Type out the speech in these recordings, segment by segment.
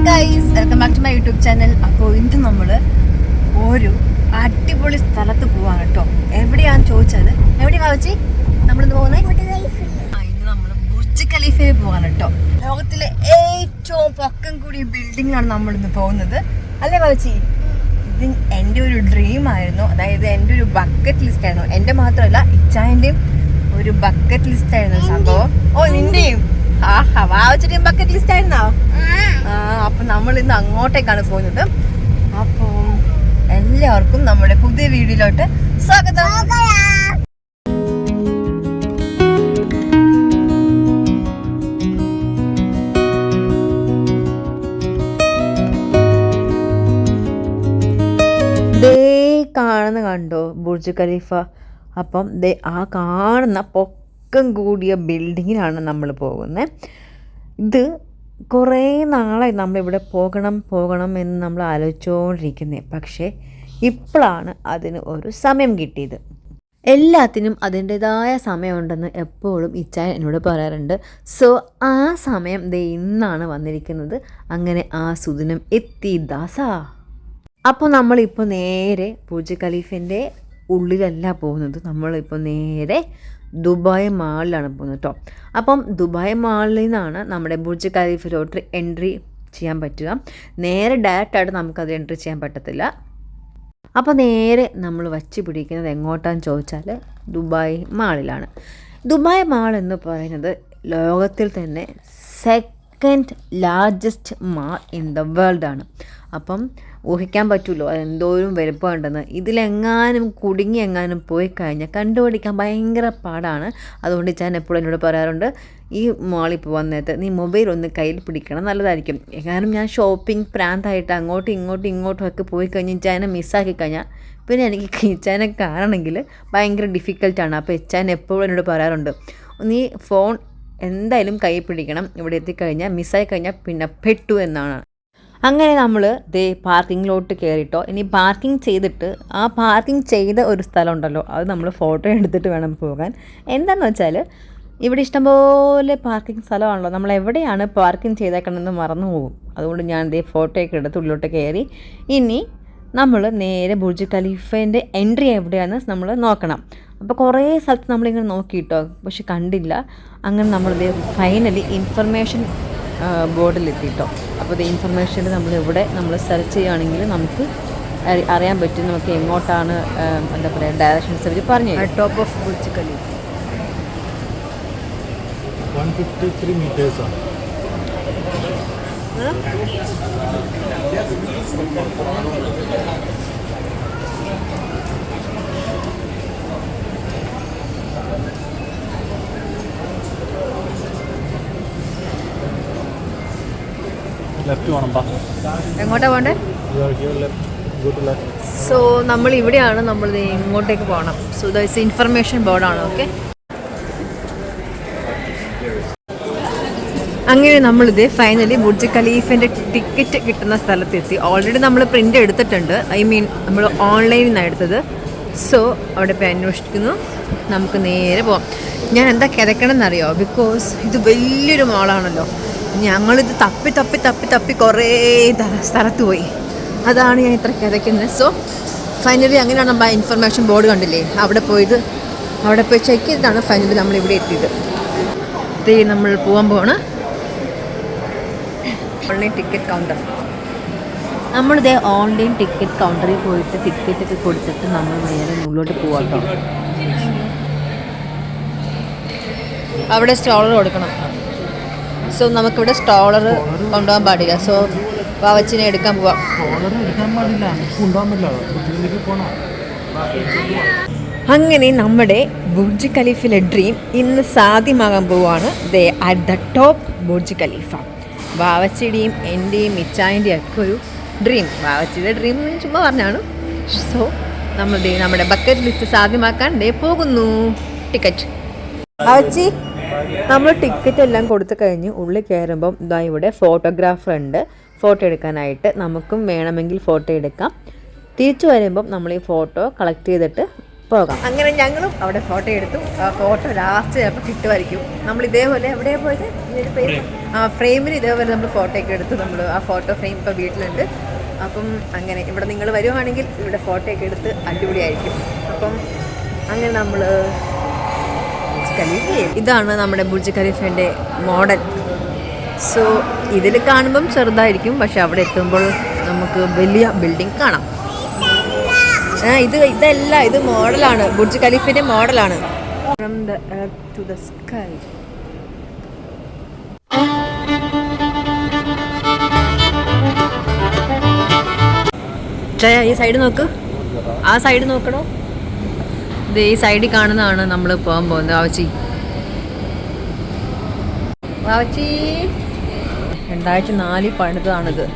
Hi guys welcome back to my YouTube channel അപ്പോൾ ഇന്ന് നമ്മൾ ഒരു അടിപൊളി സ്ഥലത്ത് പോവാണ് കേട്ടോ എവിടെയാന്ന് ചോദിച്ചാൽ എവിടെയാ വെച്ചി നമ്മളിന്ന് പോകുന്നത് ഇന്ന് നമ്മൾ ബുർജ് ഖലീഫയിൽ പോവാണ് കേട്ടോ ലോകത്തിലെ ഏറ്റവും പൊക്കം കൂടിയ ബിൽഡിങ്ങിലാണ് നമ്മൾ ഇന്ന് പോകുന്നത്. അല്ലേ വാച്ചി ഇത് എന്റെ ഒരു ഡ്രീം ആയിരുന്നു. അതായത് എന്റെ ഒരു ബക്കറ്റ് ലിസ്റ്റ് ആയിരുന്നു. എന്റെ മാത്രമല്ല ഇച്ചായന്റെയും ഒരു ബക്കറ്റ് ലിസ്റ്റ് ആയിരുന്നു സംഭവം. ഓ നിന്റെയും. ആഹാ വാവച്ചിട്ടും ബക്കറ്റ് ലിസ്റ്റ് ആയിരുന്നോ? ആ. അപ്പൊ നമ്മൾ ഇന്ന് അങ്ങോട്ടേക്കാണ് പോകുന്നത്. അപ്പോൾ എല്ലാവർക്കും നമ്മുടെ പുതിയ വീഡിയോയിലോട്ട് സ്വാഗതം. കാണുന്ന കണ്ടോ ബുർജ് ഖലീഫ? അപ്പം ദേ ആ കാണുന്ന പൊക്കം കൂടിയ ബിൽഡിങ്ങിലാണ് നമ്മൾ പോകുന്നത്. ഇത് കുറേ നാളായി നമ്മളിവിടെ പോകണം പോകണം എന്ന് നമ്മൾ ആലോചിച്ചുകൊണ്ടിരിക്കുന്നത് പക്ഷേ ഇപ്പോഴാണ് അതിന് ഒരു സമയം കിട്ടിയത്. എല്ലാത്തിനും അതിന്റെതായ സമയമുണ്ടെന്ന് എപ്പോഴും ഇച്ചായൻ എന്നോട് പറയാറുണ്ട്. സോ ആ സമയം ദേ ഇന്നാണ് വന്നിരിക്കുന്നത്. അങ്ങനെ ആ സുദിനം എത്തി ദാസാ. അപ്പോൾ നമ്മളിപ്പോൾ നേരെ പൂജ ഖലീഫിന്റെ ഉള്ളിലല്ല പോകുന്നത്. നമ്മളിപ്പോൾ നേരെ ദുബായ് മാളിലാണ് പോകുന്നത് കേട്ടോ അപ്പം ദുബായ് മാളിൽ നിന്നാണ് നമ്മുടെ ബുർജ് ഖലീഫിലോട്ട് എൻട്രി ചെയ്യാൻ പറ്റുക. നേരെ ഡയറക്റ്റായിട്ട് നമുക്കത് എൻട്രി ചെയ്യാൻ പറ്റത്തില്ല. അപ്പോൾ നേരെ നമ്മൾ വച്ച് പിടിക്കുന്നത് എങ്ങോട്ടാന്ന് ചോദിച്ചാൽ ദുബായ് മാളിലാണ്. ദുബായ് മാൾ എന്ന് പറയുന്നത് ലോകത്തിൽ തന്നെ second largest mall in the വേൾഡാണ് അപ്പം ഊഹിക്കാൻ പറ്റുമല്ലോ അത് എന്തോരം വലുപ്പമുണ്ടെന്ന് ഇതിലെങ്ങാനും കുടുങ്ങി എങ്ങാനും പോയി കഴിഞ്ഞാൽ കണ്ടുപിടിക്കാൻ ഭയങ്കര പാടാണ്. അതുകൊണ്ട് ഞാൻ എപ്പോഴും എന്നോട് പറയാറുണ്ട് ഈ മാളിൽ പോകാൻ നേരത്തെ നീ മൊബൈൽ ഒന്ന് കയ്യിൽ പിടിക്കണം നല്ലതായിരിക്കും. എങ്ങാനും ഞാൻ ഷോപ്പിംഗ് പ്രാന്തായിട്ട് അങ്ങോട്ടും ഇങ്ങോട്ടും ഇങ്ങോട്ടും ഒക്കെ പോയി കഴിഞ്ഞ് ഇച്ചാനെ മിസ്സാക്കി കഴിഞ്ഞാൽ പിന്നെ എനിക്ക് കിച്ചാനെ കാണണമെങ്കിൽ ഭയങ്കര ഡിഫിക്കൽട്ടാണ് അപ്പോൾ എച്ചാൻ എപ്പോഴും എന്നോട് പറയാറുണ്ട് നീ ഫോൺ എന്തായാലും കൈ പിടിക്കണം. ഇവിടെ എത്തിക്കഴിഞ്ഞാൽ മിസ്സായി കഴിഞ്ഞാൽ പിന്നെ പെട്ടു എന്നാണ്. അങ്ങനെ നമ്മൾ ദേ പാർക്കിങ്ങിലോട്ട് കയറിയിട്ടോ ഇനി പാർക്കിംഗ് ചെയ്തിട്ട് ആ പാർക്കിംഗ് ചെയ്ത ഒരു സ്ഥലം ഉണ്ടല്ലോ അത് നമ്മൾ ഫോട്ടോ എടുത്തിട്ട് വേണം പോകാൻ. എന്താണെന്ന് വെച്ചാൽ ഇവിടെ ഇഷ്ടംപോലെ പാർക്കിംഗ് സ്ഥലമാണല്ലോ. നമ്മൾ എവിടെയാണ് പാർക്കിംഗ് ചെയ്തേക്കണമെന്ന് മറന്നു പോകും. അതുകൊണ്ട് ഞാൻ ദേ ഫോട്ടോയൊക്കെ എടുത്ത് ഉള്ളിലോട്ട് കയറി ഇനി നമ്മൾ നേരെ ബുർജ് ഖലീഫേന്റെ എൻട്രി എവിടെയാണെന്ന് നമ്മൾ നോക്കണം. അപ്പോൾ കുറേ സ്ഥലത്ത് നമ്മളിങ്ങനെ നോക്കിയിട്ടോ പക്ഷെ കണ്ടില്ല. അങ്ങനെ നമ്മളിത് ഫൈനലി ഇൻഫർമേഷൻ ബോർഡിലെത്തിയിട്ടോ. അപ്പോൾ ഇത് ഇൻഫർമേഷൻ നമ്മൾ ഇവിടെ നമ്മൾ സെർച്ച് ചെയ്യുകയാണെങ്കിൽ നമുക്ക് അറിയാൻ പറ്റും നമുക്ക് എങ്ങോട്ടാണ് എന്താ പറയുക ഡയറക്ഷൻസ് അവർ പറഞ്ഞു top of Burj Khalifa 153 left വേണം ബാ. എങ്ങോട്ടാണ് പോകണ്ടേ? Here left go to left so നമ്മൾ ഇവിടെയാണ് നമ്മൾ ഇങ്ങോട്ടേക്ക് പോകണം. സോ ദസ് ഇൻഫർമേഷൻ ബോർഡാണ് ഓക്കെ അങ്ങനെ നമ്മളിത് ഫൈനലി ബുർജ് ഖലീഫിന്റെ ടിക്കറ്റ് കിട്ടുന്ന സ്ഥലത്തെത്തി. ഓൾറെഡി നമ്മൾ പ്രിന്റ് എടുത്തിട്ടുണ്ട്. ഐ മീൻ നമ്മൾ ഓൺലൈനിൽ നിന്നാണ് എടുത്തത്. സോ അവിടെ പോയി അന്വേഷിക്കുന്നു. നമുക്ക് നേരെ പോവാം. ഞാൻ എന്താ കിതക്കണമെന്നറിയോ ബിക്കോസ് ഇത് വലിയൊരു മോളാണല്ലോ ഞങ്ങളിത് തപ്പി തപ്പി തപ്പി തപ്പി കുറേ സ്ഥലത്ത് പോയി. അതാണ് ഞാൻ ഇത്ര കിതയ്ക്കുന്നത് സോ ഫൈനലി അങ്ങനെയാണ് നമ്മൾ ഇൻഫർമേഷൻ ബോർഡ് കണ്ടില്ലേ? അവിടെ പോയത്. അവിടെ പോയി ചെക്ക് ചെയ്തിട്ടാണ് ഫൈനലി നമ്മൾ ഇവിടെ എത്തിയത്. ഇതേ നമ്മൾ പോകാൻ പോവാണ്. ഓൺലൈൻ ടിക്കറ്റ് കൗണ്ടർ നമ്മളിതേ ഓൺലൈൻ ടിക്കറ്റ് കൗണ്ടറിൽ പോയിട്ട് ടിക്കറ്റ് ഒക്കെ കൊടുത്തിട്ട് നമ്മൾ നേരെ മുകളിലോട്ട് പോകാം അവിടെ സ്റ്റോളർ കൊടുക്കണം. സോ നമുക്കിവിടെ സ്ട്രോളർ കൊണ്ടുപോകാൻ പാടില്ല. സോ വാവച്ചിനെ എടുക്കാൻ പോവാം. അങ്ങനെ നമ്മുടെ ബുർജ് ഖലീഫിലെ ഡ്രീം ഇന്ന് സാധ്യമാകാൻ പോവാണ് ദേ at the top Burj Khalifa. വാവച്ചിയുടെയും എന്റെയും മിച്ചായന്റെയും ഒക്കെ ഒരു ഡ്രീം വാവച്ചിയുടെ ഡ്രീം എന്ന് ചുമ്മാ പറഞ്ഞാണ്. സോ നമ്മൾ നമ്മുടെ ബക്കറ്റ് ലിസ്റ്റ് സാധ്യമാക്കാൻ ദേ പോകുന്നു. ടിക്കറ്റ് വാവച്ചി നമ്മൾ ടിക്കറ്റ് എല്ലാം കൊടുത്തു കഴിഞ്ഞ് ഉള്ളിൽ കയറുമ്പം ഇതാ ഇവിടെ ഫോട്ടോഗ്രാഫർ ഉണ്ട്. ഫോട്ടോ എടുക്കാനായിട്ട് നമുക്കും വേണമെങ്കിൽ ഫോട്ടോ എടുക്കാം. തിരിച്ചു വരുമ്പം നമ്മൾ ഈ ഫോട്ടോ കളക്ട് ചെയ്തിട്ട് പോകാം. അങ്ങനെ ഞങ്ങളും അവിടെ ഫോട്ടോ എടുത്തു. ആ ഫോട്ടോ ലാസ്റ്റ് ചിലപ്പോൾ കിട്ടുമായിരിക്കും. നമ്മൾ ഇതേപോലെ എവിടെ പോയത്? ആ ഫ്രെയിമിൽ ഇതേപോലെ നമ്മൾ ഫോട്ടോ ഒക്കെ എടുത്തു നമ്മൾ ആ ഫോട്ടോ ഫ്രെയിം ഇപ്പോൾ വീട്ടിലുണ്ട്. അപ്പം അങ്ങനെ ഇവിടെ നിങ്ങൾ വരുവാണെങ്കിൽ ഇവിടെ ഫോട്ടോ ഒക്കെ എടുത്ത് അടിപൊളിയായിരിക്കും. അപ്പം അങ്ങനെ നമ്മൾ ഇതാണ് നമ്മുടെ ബുർജ് ഖലീഫിന്റെ മോഡൽ. സോ ഇതിൽ കാണുമ്പം ചെറുതായിരിക്കും പക്ഷെ അവിടെ എത്തുമ്പോൾ നമുക്ക് വലിയ ബിൽഡിംഗ് കാണാം. ആ ഇത് ഇതല്ല ഇത് മോഡലാണ്. ബുർജ് ഖലീഫിന്റെ മോഡലാണ്. From the earth to the sky ചയ ഈ സൈഡ് നോക്ക്. ആ സൈഡ് നോക്കണോ? ഈ സൈഡിൽ കാണുന്നതാണ് നമ്മൾ പോകാൻ പോകുന്നത്. വാവച്ചി. വാവച്ചി. രണ്ടായിരത്തി നാലിൽ പണിതാണിത്.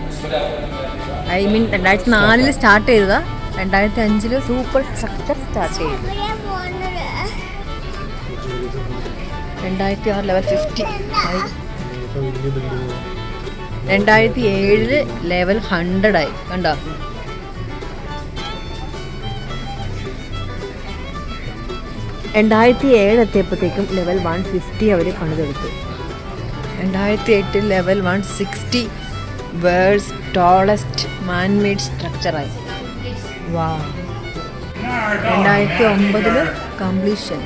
ഐ മീൻ രണ്ടായിരത്തി നാലിൽ സ്റ്റാർട്ട് ചെയ്തതാ. രണ്ടായിരത്തി അഞ്ചിൽ സൂപ്പർ സ്ട്രക്ചർ സ്റ്റാർട്ട് ചെയ്തു. രണ്ടായിരത്തി ആറ് ലെവൽ ഫിഫ്റ്റി. രണ്ടായിരത്തി ഏഴിൽ ലെവൽ ഹൺഡ്രഡ് ആയി. കണ്ടോ? രണ്ടായിരത്തി ഏഴ് എത്തിയപ്പോഴത്തേക്കും ലെവൽ വൺ ഫിഫ്റ്റി അവർ പണിതെടുത്തു. രണ്ടായിരത്തി എട്ടിൽ level one sixty world's tallest manmade സ്ട്രക്ചറായി. വാ രണ്ടായിരത്തി ഒമ്പതിൽ കംപ്ലീഷൻ.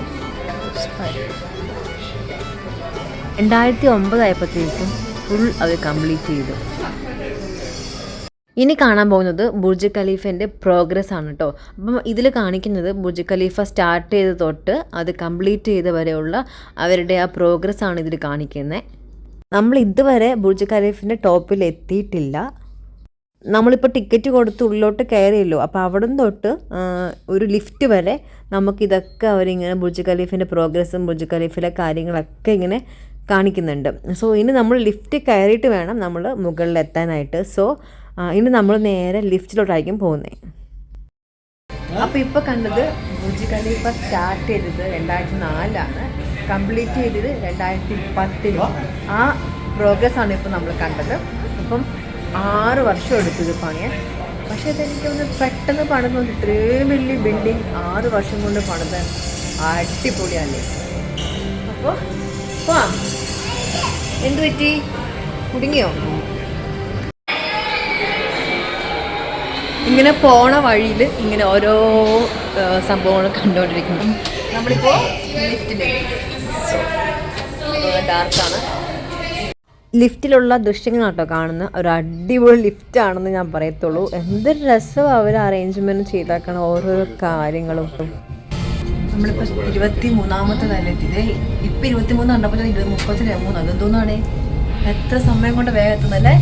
രണ്ടായിരത്തി ഒമ്പതായപ്പോഴത്തേക്കും ഫുൾ അത് കംപ്ലീറ്റ് ചെയ്തു. ഇനി കാണാൻ പോകുന്നത് ബുർജ് ഖലീഫിന്റെ പ്രോഗ്രസ് ആണ് കേട്ടോ അപ്പം ഇതിൽ കാണിക്കുന്നത് ബുർജ് ഖലീഫ സ്റ്റാർട്ട് ചെയ്ത് തൊട്ട് അത് കംപ്ലീറ്റ് ചെയ്ത വരെയുള്ള അവരുടെ ആ പ്രോഗ്രസ് ആണ് ഇതിൽ കാണിക്കുന്നത്. നമ്മൾ ഇതുവരെ ബുർജ് ഖലീഫിന്റെ ടോപ്പിൽ എത്തിയിട്ടില്ല. നമ്മളിപ്പോൾ ടിക്കറ്റ് കൊടുത്ത് ഉള്ളിലോട്ട് കയറിയല്ലോ. അപ്പോൾ അവിടെ നിന്ന് തൊട്ട് ഒരു ലിഫ്റ്റ് വരെ നമുക്കിതൊക്കെ അവരിങ്ങനെ ബുർജ് ഖലീഫിന്റെ പ്രോഗ്രസ്സും ബുർജ് ഖലീഫിലെ കാര്യങ്ങളൊക്കെ ഇങ്ങനെ കാണിക്കുന്നുണ്ട്. സോ ഇനി നമ്മൾ ലിഫ്റ്റ് കയറിയിട്ട് വേണം നമ്മൾ മുകളിലെത്താനായിട്ട്. സോ ഇനി നമ്മൾ നേരെ ലിഫ്റ്റിലോട്ടായിരിക്കും പോകുന്നത് അപ്പോൾ ഇപ്പോൾ കണ്ടത് ബുജി ഖലീഫ സ്റ്റാർട്ട് ചെയ്തത് രണ്ടായിരത്തി നാലിലാണ് കംപ്ലീറ്റ് ചെയ്തത് രണ്ടായിരത്തി പത്തിൽ ആ പ്രോഗ്രസ് ആണ് ഇപ്പോൾ നമ്മൾ കണ്ടത്. അപ്പം ആറ് വർഷം എടുത്തു ഇത് പണിയാൻ പക്ഷേ ഇതെനിക്കൊന്ന് പെട്ടെന്ന് പണിതു ഇത്രയും വലിയ ബിൽഡിംഗ് ആറ് വർഷം കൊണ്ട് പണിത് അടിപൊളിയല്ലേ. അപ്പോൾ പോവാം. എന്ത് പറ്റി? കുടുങ്ങിയോ? ഇങ്ങനെ പോണ വഴിയിൽ ഇങ്ങനെ ഓരോ സംഭവങ്ങൾ കണ്ടുകൊണ്ടിരിക്കുന്നു നമ്മളിപ്പോൾ ഡാർക്കാണ് ലിഫ്റ്റിലുള്ള ദൃശ്യങ്ങൾ കേട്ടോ കാണുന്ന. ഒരു അടിപൊളി ലിഫ്റ്റ് ആണെന്ന് ഞാൻ പറയത്തുള്ളൂ. എന്തൊരു രസമാണ് അവർ അറേഞ്ച്മെന്റ് ചെയ്താക്കണ ഓരോരോ കാര്യങ്ങളും. നമ്മളിപ്പോ ഇരുപത്തി മൂന്നാമത്തെ നിലയെത്തിയത് ഇപ്പം ഇരുപത്തി മൂന്ന് കണ്ടപ്പോൾ ഇരുപത് മുപ്പത്തി മൂന്ന്. അതെന്തോന്നാണേ? എത്ര സമയം കൊണ്ട് വേഗം എത്തുന്നല്ലേ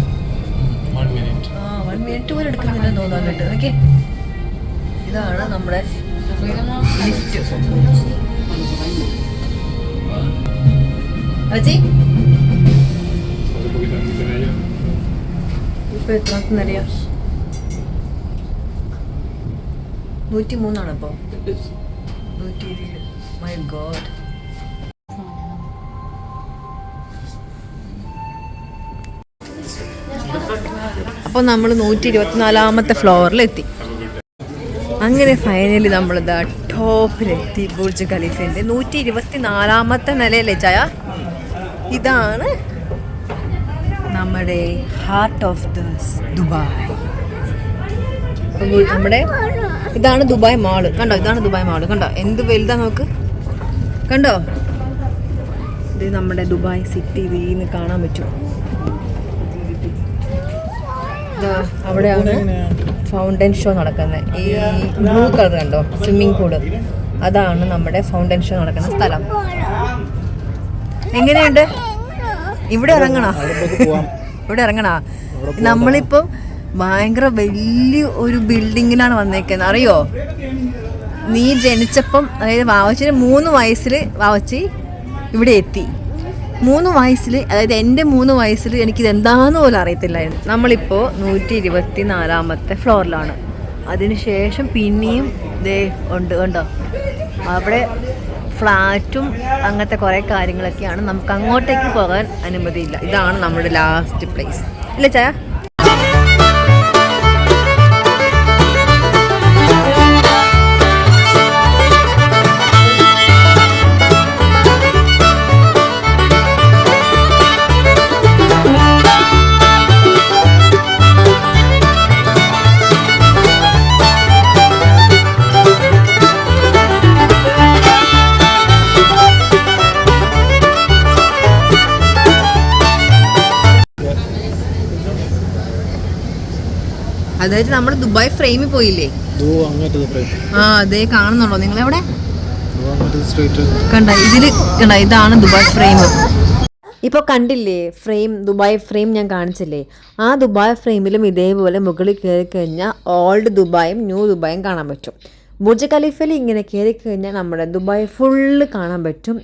മിനിറ്റ് ആ വൺ മിനിറ്റ് പോലും എടുക്കുന്നില്ലെന്ന് തോന്നാനായിട്ട് ഓക്കെ ഇതാണ് നമ്മുടെ ലിഫ്റ്റ് അജി? ഇപ്പൊ നൂറ്റി മൂന്നാണ് അപ്പോ നൂറ്റി മൈ ഗോഡ് അപ്പോൾ നമ്മൾ നൂറ്റി ഇരുപത്തിനാലാമത്തെ ഫ്ലോറിലെത്തി. അങ്ങനെ ഫൈനലി നമ്മൾ ഇതാ ടോപ്പിലെത്തി ബുർജ് ഖലീഫിന്റെ നൂറ്റി ഇരുപത്തി നാലാമത്തെ നിലയിലെ ചായ ഇതാണ് നമ്മുടെ ഹാർട്ട് ഓഫ് ദ ദുബായ്. നമ്മുടെ ഇതാണ് ദുബായ് മാൾ കണ്ടോ? ഇതാണ് ദുബായ് മാൾ കണ്ടോ? എന്ത് വലുതാ നമുക്ക് കണ്ടോ? ഇത് നമ്മുടെ ദുബായ് സിറ്റി ഇതിൽ നിന്ന് കാണാൻ പറ്റും. അവിടെയാണ് ഫൗണ്ടൻ ഷോ നടക്കുന്നത്. ഈ ബ്ലൂ കളർ കണ്ടോ? സ്വിമ്മിംഗ് പൂൾ അതാണ് നമ്മുടെ ഫൗണ്ടൻ ഷോ നടക്കുന്ന സ്ഥലം. എങ്ങനെയുണ്ട്? ഇവിടെ ഇറങ്ങണോ? ഇവിടെ ഇറങ്ങണ? നമ്മളിപ്പോ ഭയങ്കര വലിയ ഒരു ബിൽഡിങ്ങിലാണ് വന്നേക്കുന്നത്. അറിയോ? നീ ജനിച്ചപ്പം അതായത് വാവച്ചിന് മൂന്ന് വയസ്സിൽ വാവച്ചി ഇവിടെ എത്തി. മൂന്ന് വയസ്സിൽ അതായത് എന്റെ മൂന്ന് വയസ്സിൽ എനിക്കിത് എന്താന്ന് പോലും അറിയത്തില്ലായിരുന്നു. നമ്മളിപ്പോൾ നൂറ്റി ഇരുപത്തി നാലാമത്തെ ഫ്ലോറിലാണ്. അതിനുശേഷം പിന്നെയും ദേ ഉണ്ട് കണ്ടോ? അവിടെ ഫ്ലാറ്റും അങ്ങനത്തെ കുറേ കാര്യങ്ങളൊക്കെയാണ്. നമുക്ക് അങ്ങോട്ടേക്ക് പോകാൻ അനുമതിയില്ല. ഇതാണ് നമ്മുടെ ലാസ്റ്റ് പ്ലേസ് ഇല്ല ചായ അതായത് നമ്മൾ ദുബായ് ഫ്രെയിമിൽ പോയില്ലേ? ആ അതേ കാണുന്നുണ്ടോ? നിങ്ങൾ എവിടെ കണ്ട ഇതിൽ കണ്ട ഇതാണ് ദുബായ് ഫ്രെയിം ഇപ്പോൾ കണ്ടില്ലേ ഫ്രെയിം ദുബായ് ഫ്രെയിം ഞാൻ കാണിച്ചില്ലേ? ആ ദുബായ് ഫ്രെയിമിലും ഇതേപോലെ മുകളിൽ കയറി കഴിഞ്ഞാൽ ഓൾഡ് ദുബായും ന്യൂ ദുബായും കാണാൻ പറ്റും. ബുർജ് ഖലീഫയിൽ ഇങ്ങനെ കയറി കഴിഞ്ഞാൽ നമ്മുടെ ദുബായ് ഫുള്ള് കാണാൻ പറ്റും.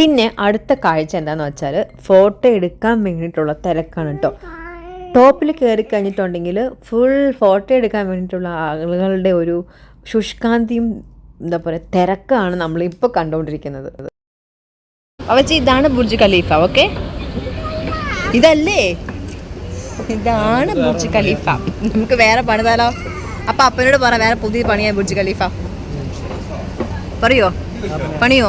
പിന്നെ അടുത്ത കാഴ്ച എന്താണെന്ന് വെച്ചാൽ ഫോട്ടോ എടുക്കാൻ വേണ്ടിയിട്ടുള്ള തിരക്കാണ് കേട്ടോ ടോപ്പിൽ കയറി കഴിഞ്ഞിട്ടുണ്ടെങ്കിൽ ഫുൾ ഫോട്ടോ എടുക്കാൻ വേണ്ടിയിട്ടുള്ള ആളുകളുടെ ഒരു ശുഷ്കാന്തിയും എന്താ പറയുക തിരക്കാണ് നമ്മളിപ്പോൾ കണ്ടുകൊണ്ടിരിക്കുന്നത് അവച്ചി ഇതാണ് ബുർജ് ഖലീഫ ഓക്കെ? ഇതല്ലേ? ഇതാണ് ബുർജ് ഖലീഫ. നമുക്ക് വേറെ പണിതാലോ? അപ്പൊ അപ്പനോട് പറ വേറെ പുതിയ പണിയാ ബുർജ് ഖലീഫ. പറയോ? പണിയോ?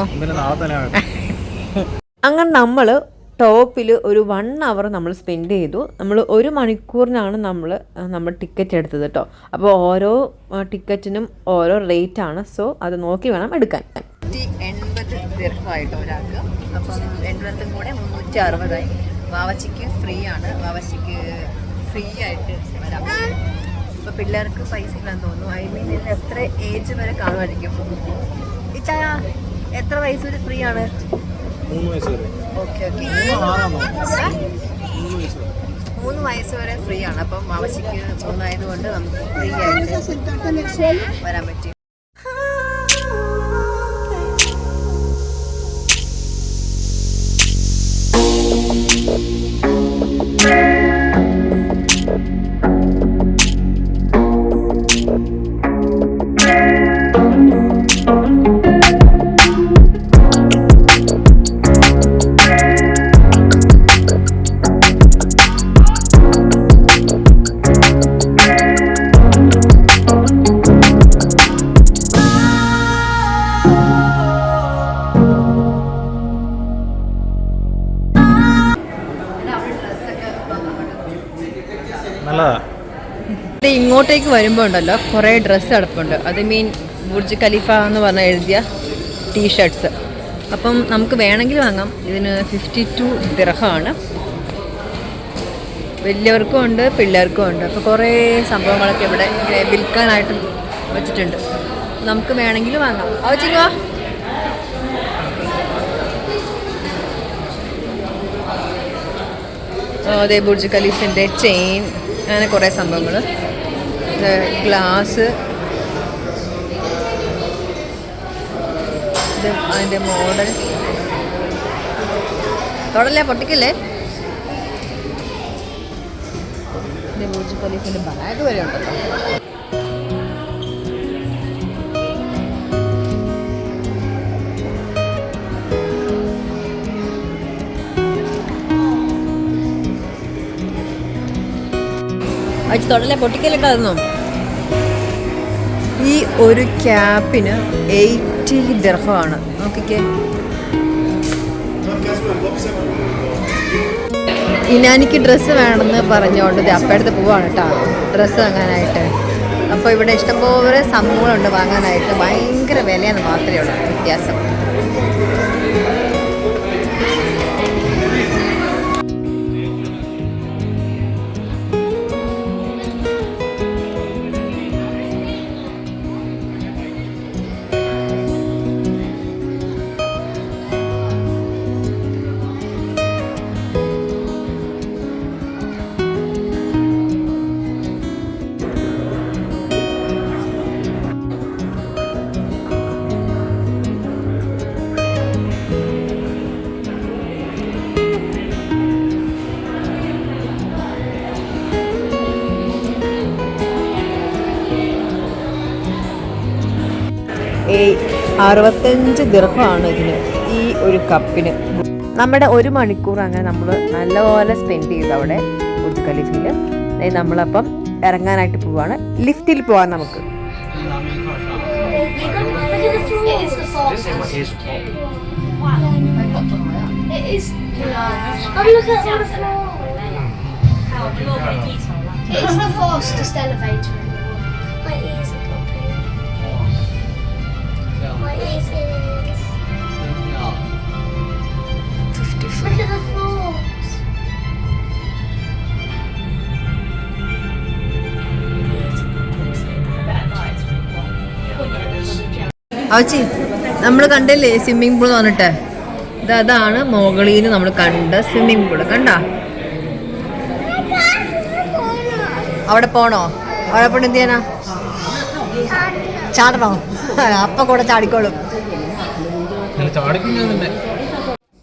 അങ്ങനെ നമ്മൾ ടോപ്പിൽ ഒരു വൺ അവർ നമ്മൾ സ്പെൻഡ് ചെയ്തു. നമ്മൾ ഒരു മണിക്കൂറിനാണ് നമ്മൾ നമ്മൾ ടിക്കറ്റ് എടുത്തത് കേട്ടോ അപ്പോൾ ഓരോ ടിക്കറ്റിനും ഓരോ റേറ്റ് ആണ്. സോ അത് നോക്കി വേണം എടുക്കാൻ. എൺപത് ദീർഘമായിട്ട് ഒരാൾക്ക്. അപ്പം എൺപതും കൂടെ മുന്നൂറ്റി അറുപതായി വാവച്ചിക്ക് ഫ്രീ ആണ് വാവച്ചിക്ക് ഫ്രീ ആയിട്ട് വരാം അപ്പോൾ പിള്ളേർക്ക് പൈസ ഇല്ലാന്ന് തോന്നുന്നു. ഐ മീൻ എത്ര ഏജ് വരെ കാണുമായിരിക്കും? ഇച്ചായ എത്ര വയസ്സ് വരെ ഫ്രീ ആണ് മൂന്ന് വയസ്സ് വരെ. Okay okay. മൂന്ന് വയസ്സ് വരെ? മൂന്ന് വയസ്സ് വരെ. ഫ്രീ ആണ്. അപ്പം ആവശ്യക്ക് മൂന്നായതുകൊണ്ട് നമുക്ക് ഫ്രീ ആയിട്ട് വരാൻ പറ്റി. ഇങ്ങോട്ടേക്ക് വരുമ്പോൾ ഉണ്ടല്ലോ കുറേ ഡ്രസ്സ് കിടപ്പുണ്ട്. അത് മീൻ ബുർജ് ഖലീഫ എന്ന് പറഞ്ഞ എഴുതിയ ടീഷർട്ട്സ് അപ്പം നമുക്ക് വേണമെങ്കിൽ വാങ്ങാം. ഇതിന് ഫിഫ്റ്റി ടു ദിർഹമാണ് വലിയവർക്കും ഉണ്ട് പിള്ളേർക്കും ഉണ്ട്. അപ്പോൾ കുറേ സംഭവങ്ങളൊക്കെ ഇവിടെ വിൽക്കാനായിട്ട് വെച്ചിട്ടുണ്ട് നമുക്ക് വേണമെങ്കിൽ വാങ്ങാം. അവച്ചിങ്ങോ അതെ ബുർജ് ഖലീഫിന്റെ ചെയിൻ അങ്ങനെ കുറേ സംഭവങ്ങൾ ഗ്ലാസ്. ഇത് അതിന്റെ മോഡൽ. തൊടല്ലേ പൊട്ടിക്കല്ലേ? ഇത് ബുർജ് പോലീസിന്റെ ബാഗ് വരെ ഉണ്ടല്ലോ. അച്ഛൻ തൊടല്ലേ പൊട്ടിക്കലിട്ടായിരുന്നോ ഈ ഒരു ക്യാപ്പിന് എയ്റ്റി ദർഹമാണ്. നോക്കിക്കേ. ഇനാനിക്ക് ഡ്രസ്സ് വേണമെന്ന് പറഞ്ഞുകൊണ്ട് അപ്പടുത്ത് പോവാണ് കേട്ടോ ഡ്രസ്സ് വാങ്ങാനായിട്ട്. അപ്പോൾ ഇവിടെ ഇഷ്ടംപോലെ സംഭവങ്ങളുണ്ട് വാങ്ങാനായിട്ട്. ഭയങ്കര വിലയാണ് മാത്രമേ ഉള്ളൂ. വ്യത്യാസം. അറുപത്തഞ്ച് ദീർഘമാണ് ഇതിന് ഈ ഒരു കപ്പിന് നമ്മുടെ ഒരു മണിക്കൂർ അങ്ങനെ നമ്മൾ നല്ലപോലെ സ്പെൻഡ് ചെയ്തു അവിടെ ബുർജ് ഖലീഫിൽ നമ്മളപ്പം ഇറങ്ങാനായിട്ട് പോവാണ് ലിഫ്റ്റിൽ പോവാൻ നമുക്ക്. It's the fastest elevator in the world. places. Look at the falls. നമ്മൾ കണ്ടില്ലേ സ്വിമ്മിംഗ് പൂൾ വന്നിട്ട് ഇത് അതാണ് മുകളിൽ നിന്ന് നമ്മൾ കണ്ട സ്വിമ്മിംഗ് പൂൾ കണ്ട? അവിടെ പോണോ? അവിടെ പോണെന്ത് ചെയ്യാനാ? ചാടണോ? അപ്പൊ കൂടെ ചാടിക്കോളും.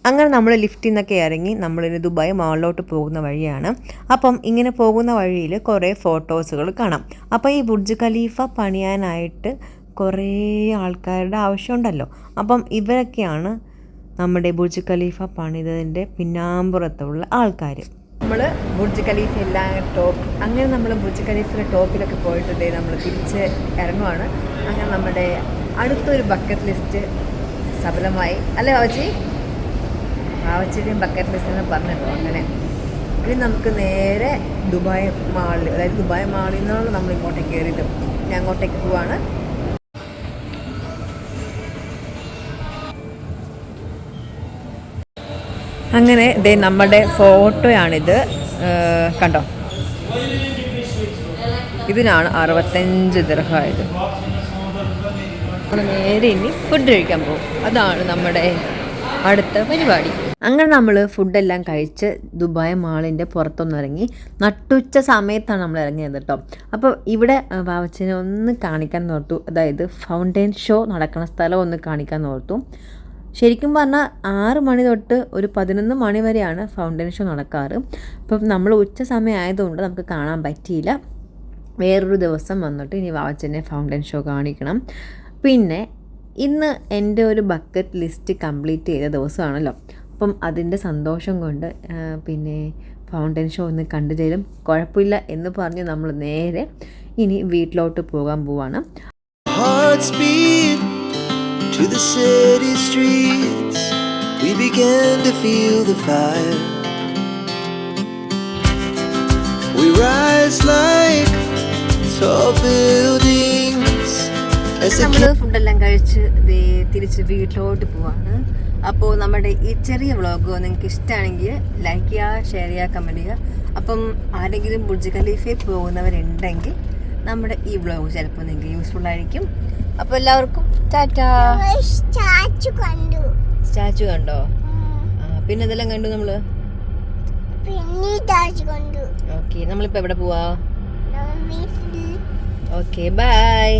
അങ്ങനെ നമ്മൾ ലിഫ്റ്റിൽ നിന്നൊക്കെ ഇറങ്ങി നമ്മളിനി ദുബായ് മാളിലോട്ട് പോകുന്ന വഴിയാണ്. അപ്പം ഇങ്ങനെ പോകുന്ന വഴിയിൽ കുറേ ഫോട്ടോസുകൾ കാണാം. അപ്പം ഈ ബുർജ് ഖലീഫ പണിയാനായിട്ട് കുറേ ആൾക്കാരുടെ ആവശ്യമുണ്ടല്ലോ. അപ്പം ഇവരൊക്കെയാണ് നമ്മുടെ ബുർജ് ഖലീഫ പണിതതിന്റെ പിന്നാമ്പുറത്തുള്ള ആൾക്കാർ നമ്മൾ ബുർജ് ഖലീഫ എല്ലാ ടോപ്പ് അങ്ങനെ നമ്മൾ ബുർജ് ഖലീഫിന്റെ ടോപ്പിലൊക്കെ പോയിട്ട് നമ്മൾ തിരിച്ച് ഇറങ്ങുവാണ്. അങ്ങനെ നമ്മുടെ അടുത്തൊരു ബക്കറ്റ് ലിസ്റ്റ് സഫലമായി. അല്ലേ ബാബച്ചി ബാബച്ചിയുടെയും ബക്കറ്റ് ലിസ്റ്റ് എന്ന് പറഞ്ഞല്ലോ അങ്ങനെ. ഇനി നമുക്ക് നേരെ ദുബായ് മാളിൽ അതായത് ദുബായ് മാളിൽ നിന്നാണ് നമ്മൾ ഇങ്ങോട്ടേക്ക് കയറിയത്. ഞാൻ അങ്ങോട്ടേക്ക് പോവാണ്. അങ്ങനെ ദേ നമ്മുടെ ഫോട്ടോയാണിത്. കണ്ടോ? ഇതിനാണ് അറുപത്തഞ്ച് ദിർഹമായത് നമ്മൾ നേരെ ഇനി ഫുഡ് കഴിക്കാൻ പോകും. അതാണ് നമ്മുടെ അടുത്ത പരിപാടി. അങ്ങനെ നമ്മൾ ഫുഡെല്ലാം കഴിച്ച് ദുബായ് മാളിന്റെ പുറത്തൊന്നിറങ്ങി നട്ടുച്ച സമയത്താണ് നമ്മൾ ഇറങ്ങിയത് കേട്ടോ. അപ്പോൾ ഇവിടെ വാവച്ചനെ ഒന്ന് കാണിക്കാൻ നോർത്തു അതായത് ഫൗണ്ടൈൻ ഷോ നടക്കുന്ന സ്ഥലം ഒന്ന് കാണിക്കാൻ നോർത്തു ശരിക്കും പറഞ്ഞാൽ ആറ് മണി തൊട്ട് ഒരു പതിനൊന്ന് മണി വരെയാണ് ഫൗണ്ടൈൻ ഷോ നടക്കാറ്. അപ്പം നമ്മൾ ഉച്ച സമയം ആയതുകൊണ്ട് നമുക്ക് കാണാൻ പറ്റിയില്ല. വേറൊരു ദിവസം വന്നിട്ട് ഇനി വാവച്ചനെ ഫൗണ്ടൈൻ ഷോ കാണിക്കണം. പിന്നെ ഇന്ന് എന്റെ ഒരു ബക്കറ്റ് ലിസ്റ്റ് കംപ്ലീറ്റ് ചെയ്ത ദിവസമാണല്ലോ. അപ്പം അതിന്റെ സന്തോഷം കൊണ്ട് പിന്നെ ഫൗണ്ടൻ ഷോ ഒന്ന് കണ്ടു തരും. കുഴപ്പമില്ല എന്ന് പറഞ്ഞ് നമ്മൾ നേരെ ഇനി വീട്ടിലോട്ട് പോകാൻ പോവാണ്. We rise like നമ്മൾ ഫുഡെല്ലാം കഴിച്ച് തിരിച്ച് വീട്ടിലോട്ട് പോവാണ്. അപ്പോൾ നമ്മുടെ ഈ ചെറിയ വ്ളോഗ് നിങ്ങൾക്ക് ഇഷ്ടമാണെങ്കിൽ ലൈക്ക് ചെയ്യുക ഷെയർ ചെയ്യുക കമന്റ് ചെയ്യുക അപ്പം ആരെങ്കിലും ബുർജ് ഖലീഫയിൽ പോകുന്നവരുണ്ടെങ്കിൽ നമ്മുടെ ഈ വ്ളോഗ് ചിലപ്പോൾ നിങ്ങൾക്ക് യൂസ്ഫുൾ ആയിരിക്കും. അപ്പോൾ എല്ലാവർക്കും ടാറ്റാ. സ്റ്റാച്ചു കണ്ടു. സ്റ്റാച്ചു കണ്ടോ? പിന്നെ ഇതെല്ലാം കണ്ടു നമ്മൾ? ഓക്കെ നമ്മളിപ്പോൾ എവിടെ പോവാ? Okay bye